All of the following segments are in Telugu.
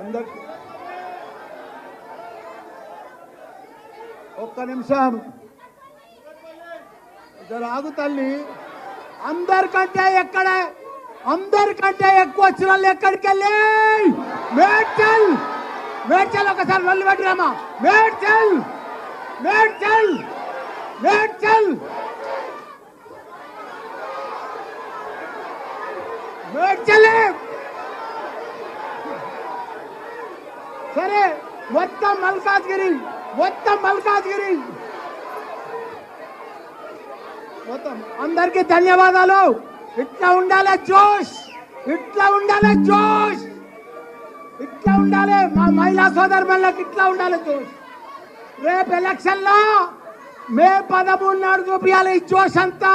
అందరు ఒక్క నిమిషం ఇద్దరు ఆగు తల్లి అందరికంటే ఎక్కడ అందరికంటే ఎక్కువ వచ్చిన వాళ్ళు ఎక్కడికి వెళ్ళి మేడ్చల్ మేడ్చల్ ఒకసారి నల్లు పెట్టిరామా మేడ్చల్ మేడ్చల్ మేడ్చల్ మేడ్చల్ సరే మొత్తం మల్కాజ్గిరి మొత్తం మల్కాజ్గిరి. మొత్తం. అందరికీ ధన్యవాదాలు. ఇట్లా ఉండాలి జోష్. ఇట్లా ఉండాలి జోష్. ఇట్లా ఉండాలి మా మహిళా సోదరులకు ఇట్లా ఉండాలి జోష్. రేపు ఎలక్షన్లో మే పదమూడు నాడు చూపించాలి ఈ జోష్ అంతా.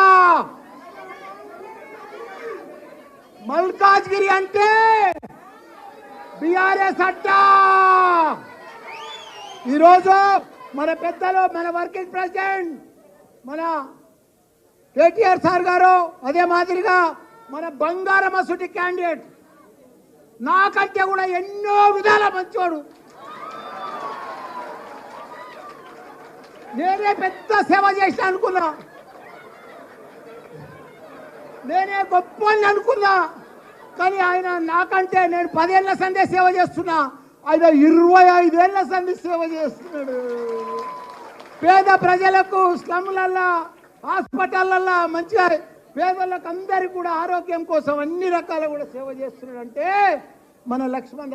మల్కాజ్గిరి అంటే బిఆర్ఎస్ అట్టా ఈరోజు మన పెద్దలు మన వర్కింగ్ ప్రెసిడెంట్ మన కేటీఆర్ సార్ గారు అదే మాదిరిగా మన బంగారమసుటి క్యాండిడేట్. నాకంటే కూడా ఎన్నో విధాల మంచివాడు నేనే పెద్ద సేవ చేసిన అనుకున్నా. నేనే గొప్ప అనుకున్నా. కానీ ఆయన నాకంటే నేను పదేళ్ళ సందే సేవ చేస్తున్నా. ఆయన ఇరవై ఐదేళ్ళ సంది సేవ చేస్తున్నాడు. పేద ప్రజలకు స్లమ్లల్లా హాస్పిటల్లల్లో మంచిగా పేదలకు అందరికి కూడా ఆరోగ్యం కోసం అన్ని రకాల కూడా సేవ చేస్తున్నాడంటే మన లక్ష్మణ.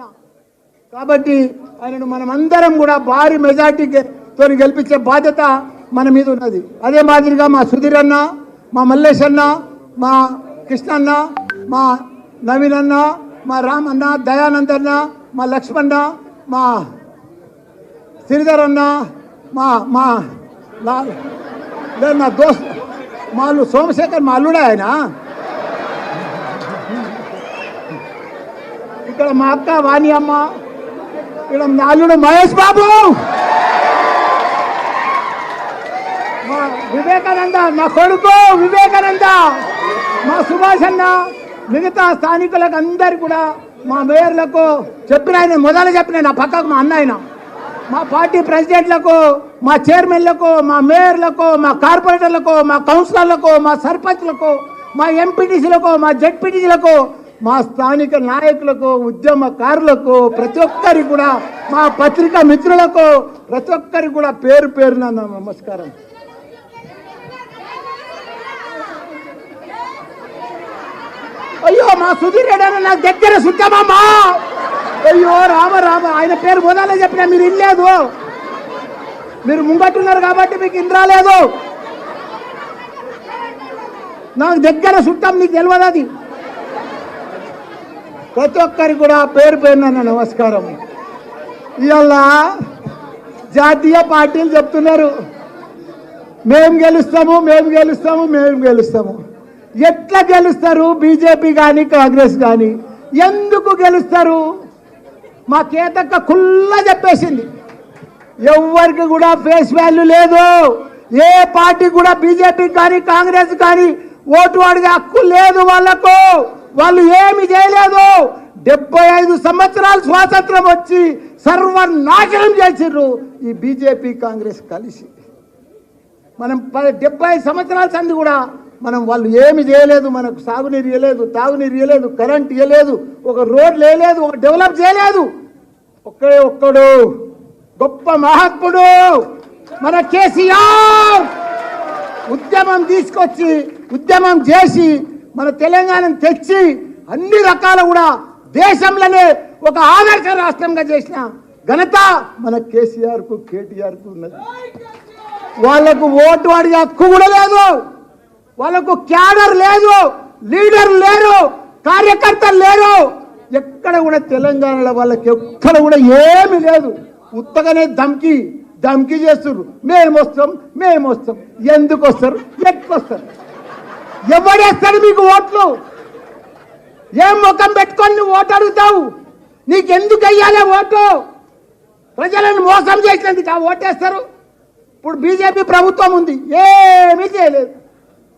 కాబట్టి ఆయనను మనం అందరం కూడా భారీ మెజార్టీతో గెలిపించే బాధ్యత మన మీద ఉన్నది. అదే మాదిరిగా మా సుధీర్ అన్న మా మల్లేష్ అన్న మా కృష్ణ అన్న మా నవీన్ అన్న మా రామ్ అన్న దయానంద్ అన్న మా లక్ష్మణ మా శ్రీధర్ అన్న మా మా నా దోస్త్ మా అల్లు సోమశేఖర్ మా అల్లుడే ఆయన. ఇక్కడ మా అక్క వాణి అమ్మ ఇక్కడ మా అల్లుడు మహేష్ బాబు. మా వివేకానంద నా కొడుకు వివేకానంద మా సుభాష్ అన్న. మిగతా స్థానికులకు అందరు కూడా మా మేయర్లకు చెప్పిన ఆయన మొదలు చెప్పిన నా పక్కకు మా అన్న మా పార్టీ ప్రెసిడెంట్లకు మా చైర్మన్లకు మా మేయర్లకు మా కార్పొరేటర్లకు మా కౌన్సిలర్లకు మా సర్పంచ్లకు మా ఎంపీటీసీలకు మా జడ్పీటీసీలకు మా స్థానిక నాయకులకు ఉద్యమకారులకు ప్రతి ఒక్కరికి కూడా మా పత్రికా మిత్రులకు ప్రతి ఒక్కరికి కూడా పేరు పేరున నమస్కారం. అయ్యో మా సుధీర్ రెడ్డి అన్న నాకు దగ్గర సుట్టమమ్మా అయ్యో రామ రామ. ఆయన పేరు మొదలే చెప్పిన మీరు ఇల్లేదు. మీరు ముంగట్టున్నారు కాబట్టి మీకు ఇన్ రాలేదు నాకు దగ్గర చుట్టం నీకు తెలియదు అది. ప్రతి ఒక్కరికి కూడా పేరు పేరున నమస్కారం. ఇవాళ జాతీయ పార్టీలు చెప్తున్నారు. మేము గెలుస్తాము మేము గెలుస్తాము మేము గెలుస్తాము. ఎట్లా గెలుస్తారు? బీజేపీ కానీ కాంగ్రెస్ కానీ ఎందుకు గెలుస్తారు? మా కేతక్క కుల్ల చెప్పేసింది. ఎవరికి కూడా ఫేస్ వాల్యూ లేదు. ఏ పార్టీ కూడా బీజేపీ కానీ కాంగ్రెస్ కానీ ఓటు అడిగే హక్కు లేదు వాళ్ళకు. వాళ్ళు ఏమి చేయలేదు. డెబ్బై ఐదు సంవత్సరాలు స్వాతంత్రం వచ్చి సర్వనాశనం చేసిర్రు ఈ బీజేపీ కాంగ్రెస్ కలిసి. మనం డెబ్బై సంవత్సరాల సంది కూడా మనం వాళ్ళు ఏమి చేయలేదు మనకు సాగునీరు ఇవ్వలేదు తాగునీరు ఇవ్వలేదు కరెంట్ ఇవ్వలేదు ఒక రోడ్ వేయలేదు ఒక డెవలప్ చేయలేదు. ఒక్కడే ఒక్కడు గొప్ప మహాత్ముడు మన కేసీఆర్. ఉద్యమం తీసుకొచ్చి ఉద్యమం చేసి మన తెలంగాణను తెచ్చి అన్ని రకాల కూడా దేశంలోనే ఒక ఆదర్శ రాష్ట్రంగా చేసిన ఘనత మన కేసీఆర్కు కేటీఆర్కు ఉన్నది. వాళ్ళకు ఓటు అడిగే హక్కు కూడా లేదు. వాళ్ళకు క్యాడర్ లేదు లీడర్ లేరు కార్యకర్తలు లేరు. ఎక్కడ కూడా తెలంగాణలో వాళ్ళకి ఎక్కడ కూడా ఏమీ లేదు. ఉత్తగానే ధమ్కి ధమ్కి చేస్తున్నారు మేము వస్తాం మేము వస్తాం. ఎందుకు వస్తారు? ఎట్లా వస్తారు? ఎవడేస్తాడు మీకు ఓట్లు? ఏం ముఖం పెట్టుకొని నువ్వు ఓటు అడుగుతావు? నీకు ఎందుకు ఓటు? ప్రజలను మోసం చేసినందుకు ఆ ఓటేస్తారు ఇప్పుడు బీజేపీ ప్రభుత్వం ఉంది. ఏమీ చేయలేదు.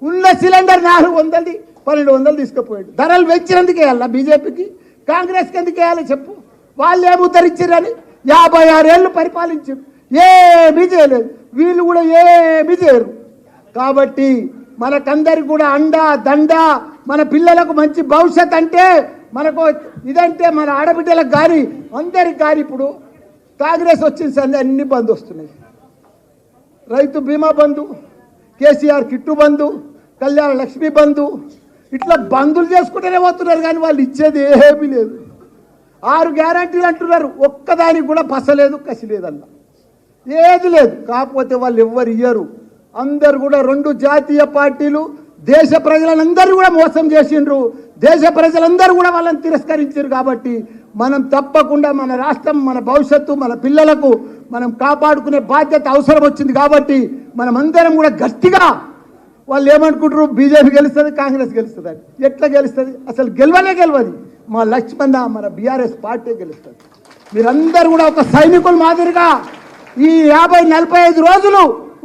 ఉన్న సిలిండర్ నాలుగు వందలది పన్నెండు వందలు తీసుకుపోయాడు. ధరలు పెంచినందుకు వేయాలా బీజేపీకి? కాంగ్రెస్కి ఎందుకు వేయాలి చెప్పు? వాళ్ళు ఏమి ఉద్ధరించారని యాభై ఆరేళ్ళు పరిపాలించారు. ఏమీ చేయలేదు. వీళ్ళు కూడా ఏమీ చేయరు. కాబట్టి మనకందరికి కూడా అండ దండ మన పిల్లలకు మంచి భవిష్యత్ అంటే మనకు ఇదంటే మన ఆడబిడ్డలకు కానీ అందరికి కానీ ఇప్పుడు కాంగ్రెస్ వచ్చిన సంది అన్ని బంద్ వస్తున్నాయి. రైతు బీమా బంధు కేసీఆర్ కిట్టు బంధు కళ్యాణ లక్ష్మి బంధు. ఇట్లా బంధులు చేసుకుంటేనే పోతున్నారు కానీ వాళ్ళు ఇచ్చేది ఏమీ లేదు. ఆరు గ్యారంటీలు అంటున్నారు. ఒక్కదానికి కూడా పసలేదు కసి లేదన్న ఏది లేదు. కాకపోతే వాళ్ళు ఎవ్వరు ఇయ్యరు. అందరు కూడా రెండు జాతీయ పార్టీలు దేశ ప్రజలందరూ కూడా మోసం చేసిండ్రు. దేశ ప్రజలందరూ కూడా వాళ్ళని తిరస్కరించారు కాబట్టి మనం తప్పకుండా మన రాష్ట్రం మన భవిష్యత్తు మన పిల్లలకు మనం కాపాడుకునే బాధ్యత అవసరం వచ్చింది కాబట్టి మనం అందరం కూడా గట్టిగా వాళ్ళు ఏమనుకుంటారు? బీజేపీ గెలుస్తుంది కాంగ్రెస్ గెలుస్తుంది అని. ఎట్లా గెలుస్తుంది? అసలు గెలవనే గెలవది. మా లక్ష్మణ మన బీఆర్ఎస్ పార్టీ గెలుస్తుంది. మీరందరూ కూడా ఒక సైనికుల మాదిరిగా ఈ యాభై నలభై ఐదు రోజులు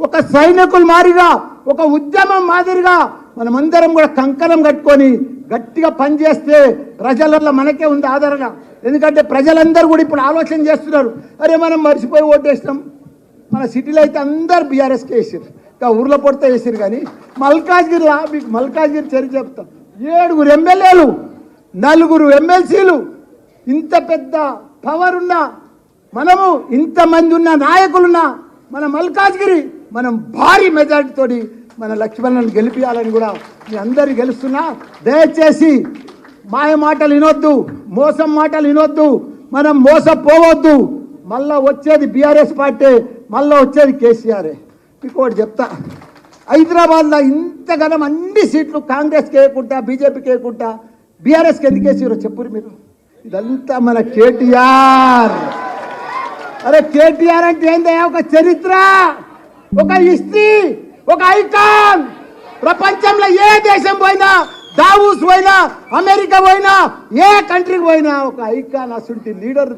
ఒక సైనికుల మాదిరిగా ఒక ఉద్యమం మాదిరిగా మనమందరం కూడా కంకణం కట్టుకొని గట్టిగా పనిచేస్తే ప్రజలలో మనకే ఉంది ఆధారంగా ఎందుకంటే ప్రజలందరూ కూడా ఇప్పుడు ఆలోచన చేస్తున్నారు. అరే మనం మర్చిపోయి ఓటేసినాం. మన సిటీలో అయితే అందరు బీఆర్ఎస్కి వేసారు ఇంకా ఊర్లో పొడితే వేసారు కానీ మల్కాజ్గిరిలా మీకు మల్కాజ్గిరి చర్య చెప్తాం. ఏడుగురు ఎమ్మెల్యేలు నలుగురు ఎమ్మెల్సీలు ఇంత పెద్ద పవర్ ఉన్న మనము ఇంతమంది ఉన్న నాయకులున్నా మన మల్కాజ్గిరి మనం భారీ మెజారిటీతో మన లక్ష్మణులను గెలిపించాలని కూడా మీ అందరు గెలుస్తున్నా. దయచేసి మాయ మాటలు వినొద్దు మోసం మాటలు వినొద్దు మనం మోసపోవద్దు. మళ్ళా వచ్చేది బీఆర్ఎస్ పార్టీ మళ్ళీ వచ్చేది కేసీఆర్. మీకు ఒకటి చెప్తా. హైదరాబాద్లో ఇంతగానం అన్ని సీట్లు కాంగ్రెస్కి వేయకుండా బీజేపీకి వేయకుండా బీఆర్ఎస్కి ఎందుకు వేసారో చెప్పురు మీరు? ఇదంతా మన కేటీఆర్. అరే కేటీఆర్ అంటే ఏందయ్యా? ఒక చరిత్ర ఒక హిస్టరీ ఒక ఐకాన్. ప్రపంచంలో ఏ దేశం పోయినా దావూస్ పోయినా అమెరికా పోయినా ఏ కంట్రీకి పోయినా ఒక ఐకాన్ అసలు లీడర్.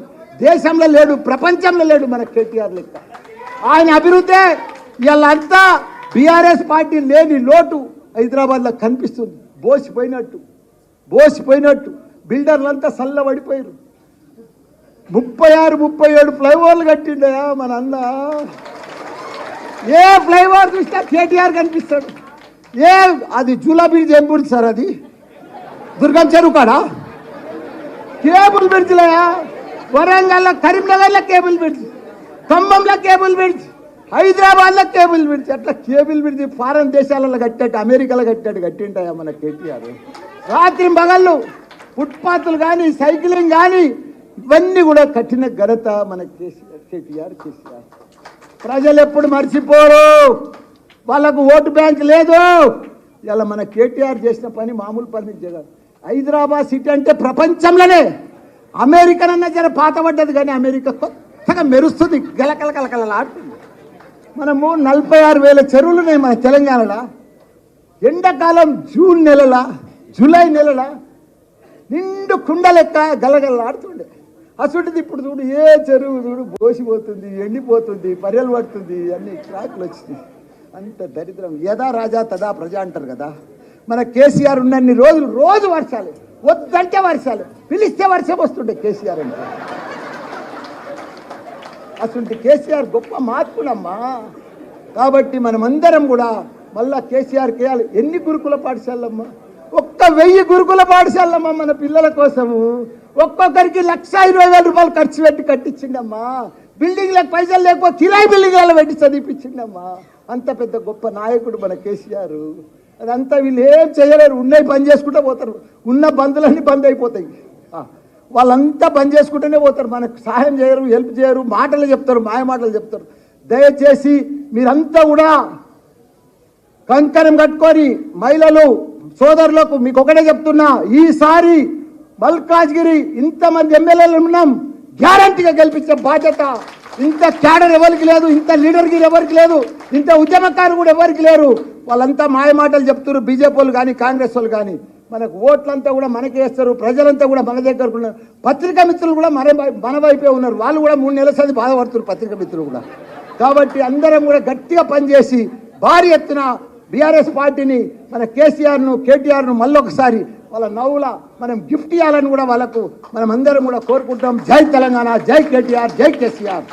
దేశంలో లేడు ప్రపంచంలో లేడు మన కేటీఆర్ లెక్క. ఆయన అభివృద్ధి. వీళ్ళంతా బీఆర్ఎస్ పార్టీ లేని లోటు హైదరాబాద్లో కనిపిస్తుంది. బోసిపోయినట్టు. బోసిపోయినట్టు. బిల్డర్లంతా చల్లబడిపోయారు ముప్పై ఆరు ముప్పై ఏడు ఫ్లైఓవర్లు కట్టిండయా మన అన్న? ఏ ఫ్లైఓవర్ చూసినా కేటీఆర్ కనిపిస్తాడు. ఏ అది జూలా బ్రిడ్జ్ ఏం బ్రిడ్జ్ సార్ అది? దుర్గం చెరువు కాడా? కేబుల్ బ్రిడ్జ్లయా? వరంగల్లో కరీంనగర్లో కేబుల్ బ్రిడ్జ్. ఖమ్మంలో కేబుల్ బ్రిడ్జ్ హైదరాబాద్లో కేబుల్ బ్రిడ్జ్ అట్లా కేబుల్ బ్రిడ్జ్ ఫారెన్ దేశాలలో కట్టాడు అమెరికాలో కట్టాడు కట్టింటాయా మన కేటీఆర్? రాత్రి మగళ్ళు ఫుట్పాత్లు కానీ సైక్లింగ్ కానీ ఇవన్నీ కూడా కట్టిన ఘనత మన కేసీఆర్ కేటీఆర్ కేసీఆర్. ప్రజలు ఎప్పుడు మర్చిపోరు. వాళ్ళకు ఓటు బ్యాంక్ లేదు. ఇలా మన కేటీఆర్ చేసిన పని మామూలు పని జగన్ హైదరాబాద్ సిటీ అంటే ప్రపంచంలోనే. అమెరికనన్నా జర పాతబడ్డది కానీ అమెరికా కొత్తగా మెరుస్తుంది. గలకల కలకలలాడుతుంది మనము నలభై ఆరు వేల చెరువులు ఉన్నాయి మన తెలంగాణలో. ఎండాకాలం జూన్ నెలల జూలై నెలల నిండు కుండ లెక్క గలగలలాడుతుండే అటువంటిది ఇప్పుడు చూడు ఏ చెరువు చూడు బోసిపోతుంది ఎండిపోతుంది పర్యలు పడుతుంది అన్ని ట్రాక్లు వచ్చినాయి. అంత దరిద్రం. యదా రాజా తదా ప్రజ అంటారు కదా. మన కేసీఆర్ ఉన్నన్ని రోజులు రోజు వర్షాలు. వద్దంటే వర్షాలు. పిలిస్తే వర్షం వస్తుండే కేసీఆర్ అంటే. అసలు కేసీఆర్ గొప్ప మార్పులమ్మా. కాబట్టి మనమందరం కూడా మళ్ళా కేసీఆర్ కేయాలి ఎన్ని గురుకుల పాఠశాలమ్మా ఒక్క వెయ్యి గురుకుల పాఠశాలమ్మా మన పిల్లల కోసము. ఒక్కొక్కరికి లక్ష ఇరవై వేల రూపాయలు ఖర్చు పెట్టి కట్టించిండమ్మా. బిల్డింగ్లకు పైసలు లేకపోతే కిరాయి బిల్డింగ్లలో పెట్టి చదివిపించిండమ్మా. అంత పెద్ద గొప్ప నాయకుడు మన కేసీఆర్. అదంతా వీళ్ళు ఏం చేయలేరు. ఉన్నాయి బంద్ చేసుకుంటూ పోతారు. ఉన్న బంధులన్నీ బంద్ అయిపోతాయి. వాళ్ళంతా బంద్ చేసుకుంటూనే పోతారు. మనకు సహాయం చేయరు హెల్ప్ చేయరు మాటలు చెప్తారు మాయ మాటలు చెప్తారు. దయచేసి మీరంతా కూడా కంకణం కట్టుకొని మహిళలు సోదరులకు మీకు ఒకటే చెప్తున్నా ఈసారి మల్కాజ్గిరి ఇంతమంది ఎమ్మెల్యేలు ఉన్నాం గ్యారంటీగా గెలిపించిన బాధ్యత. ఇంత క్యాడర్ ఎవరికి లేదు ఇంత లీడర్కి ఎవరికి లేదు ఇంత ఉద్యమకారు కూడా ఎవరికి లేరు. వాళ్ళంతా మాయ మాటలు చెప్తున్నారు బీజేపీ వాళ్ళు కానీ కాంగ్రెస్ వాళ్ళు కానీ. మనకు ఓట్లంతా కూడా మనకేస్తారు ప్రజలంతా కూడా మన దగ్గరకు ఉన్నారు. పత్రికా మిత్రులు కూడా మన మన వైపే ఉన్నారు. వాళ్ళు కూడా మూడు నెలల సది బాధపడుతున్నారు పత్రికా మిత్రులు కూడా. కాబట్టి అందరం కూడా గట్టిగా పనిచేసి భారీ ఎత్తున బీఆర్ఎస్ పార్టీని మన కేసీఆర్ను కేటీఆర్ను మళ్ళొకసారి వాళ్ళ నవ్వుల మనం గిఫ్ట్ ఇవ్వాలని కూడా వాళ్ళకు మనం అందరం కూడా కోరుకుంటాం. జై తెలంగాణ జై కేటీఆర్ జై కేసీఆర్.